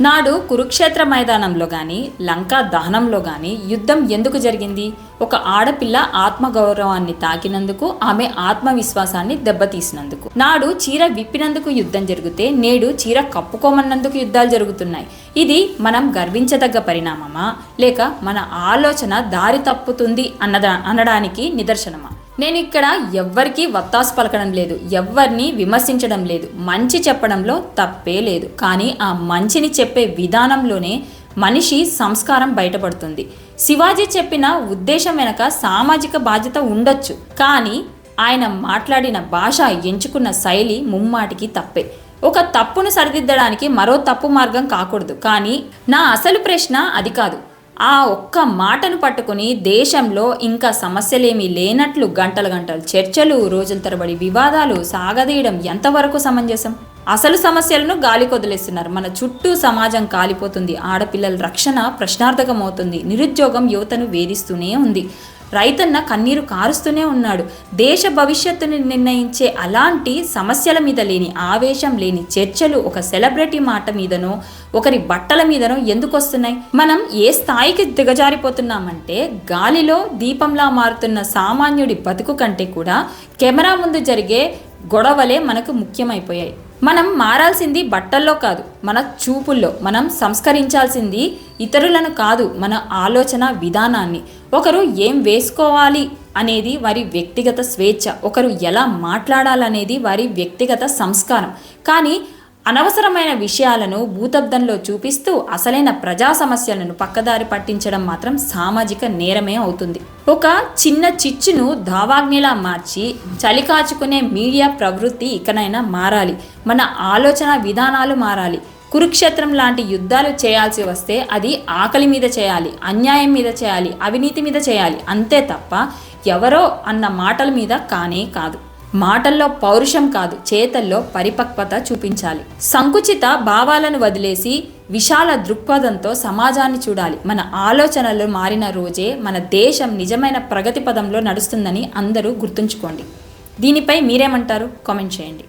నాడు కురుక్షేత్ర మైదానంలో కానీ లంకా దహనంలో కానీ యుద్ధం ఎందుకు జరిగింది? ఒక ఆడపిల్ల ఆత్మగౌరవాన్ని తాకినందుకు ఆమె ఆత్మవిశ్వాసాన్ని దెబ్బతీసినందుకు. నాడు చీర విప్పినందుకు యుద్ధం జరిగితే నేడు చీర కప్పుకోమన్నందుకు యుద్ధాలు జరుగుతున్నాయి. ఇది మనం గర్వించదగ్గ పరిణామమా? లేక మన ఆలోచన దారి తప్పుతుంది అన్నదా అనడానికి నిదర్శనమా? నేను ఇక్కడ ఎవ్వరికీ వత్తాసు పలకడం లేదు ఎవ్వరిని విమర్శించడం లేదు మంచి చెప్పడంలో తప్పే లేదు. కానీ ఆ మంచిని చెప్పే విధానంలోనే మనిషి సంస్కారం బయటపడుతుంది. శివాజీ చెప్పిన ఉద్దేశం వెనక సామాజిక బాధ్యత ఉండొచ్చు కానీ ఆయన మాట్లాడిన భాష ఎంచుకున్న శైలి ముమ్మాటికి తప్పే. ఒక తప్పును సరిదిద్దడానికి మరో తప్పు మార్గం కాకూడదు కానీ నా అసలు ప్రశ్న అది కాదు. ఆ ఒక్క మాటను పట్టుకుని దేశంలో ఇంకా సమస్యలేమీ లేనట్లు గంటలు గంటలు చర్చలు రోజుల తరబడి వివాదాలు సాగదీయడం ఎంతవరకు సమంజసం? అసలు సమస్యలను గాలి కొదిలేస్తున్నారు మన చుట్టూ సమాజం కాలిపోతుంది. ఆడపిల్లల రక్షణ ప్రశ్నార్థకమవుతుంది. నిరుద్యోగం యువతను వేధిస్తూనే ఉంది. రైతన్న కన్నీరు కారుస్తూనే ఉన్నాడు. దేశ భవిష్యత్తుని నిర్ణయించే అలాంటి సమస్యల మీద లేని ఆవేశం లేని చర్చలు ఒక సెలబ్రిటీ మాట మీదనో ఒకరి బట్టల మీదనో ఎందుకు వస్తున్నాయి మనం ఏ స్థాయికి దిగజారిపోతున్నామంటే గాలిలో దీపంలా మారుతున్న సామాన్యుడి బతుకు కంటే కూడా కెమెరా ముందు జరిగే గొడవలే మనకు ముఖ్యమైపోయాయి. మనం మారాల్సింది బట్టల్లో కాదు మన చూపుల్లో. మనం సంస్కరించాల్సింది ఇతరులను కాదు మన ఆలోచన విధానాన్ని. ఒకరు ఏం వేసుకోవాలి అనేది వారి వ్యక్తిగత స్వేచ్ఛ. ఒకరు ఎలా మాట్లాడాలనేది వారి వ్యక్తిగత సంస్కారం. కానీ అనవసరమైన విషయాలను భూతబ్దంలో చూపిస్తూ అసలైన ప్రజా సమస్యలను పక్కదారి పట్టించడం మాత్రం సామాజిక నేరమే అవుతుంది. ఒక చిన్న చిచ్చును దావాగ్నిలా మార్చి చలికాచుకునే మీడియా ప్రవృత్తి ఇకనైనా మారాలి. మన ఆలోచన విధానాలు మారాలి. కురుక్షేత్రం లాంటి యుద్ధాలు చేయాల్సి వస్తే అది ఆకలి మీద చేయాలి అన్యాయం మీద చేయాలి అవినీతి మీద చేయాలి. అంతే తప్ప ఎవరో అన్న మాటల మీద కానే కాదు. మాటల్లో పౌరుషం కాదు చేతల్లో పరిపక్వత చూపించాలి. సంకుచిత భావాలను వదిలేసి విశాల దృక్పథంతో సమాజాన్ని చూడాలి. మన ఆలోచనలు మారిన రోజే మన దేశం నిజమైన ప్రగతి పదంలో నడుస్తుందని అందరూ గుర్తుంచుకోండి. దీనిపై మీరేమంటారు? కామెంట్ చేయండి.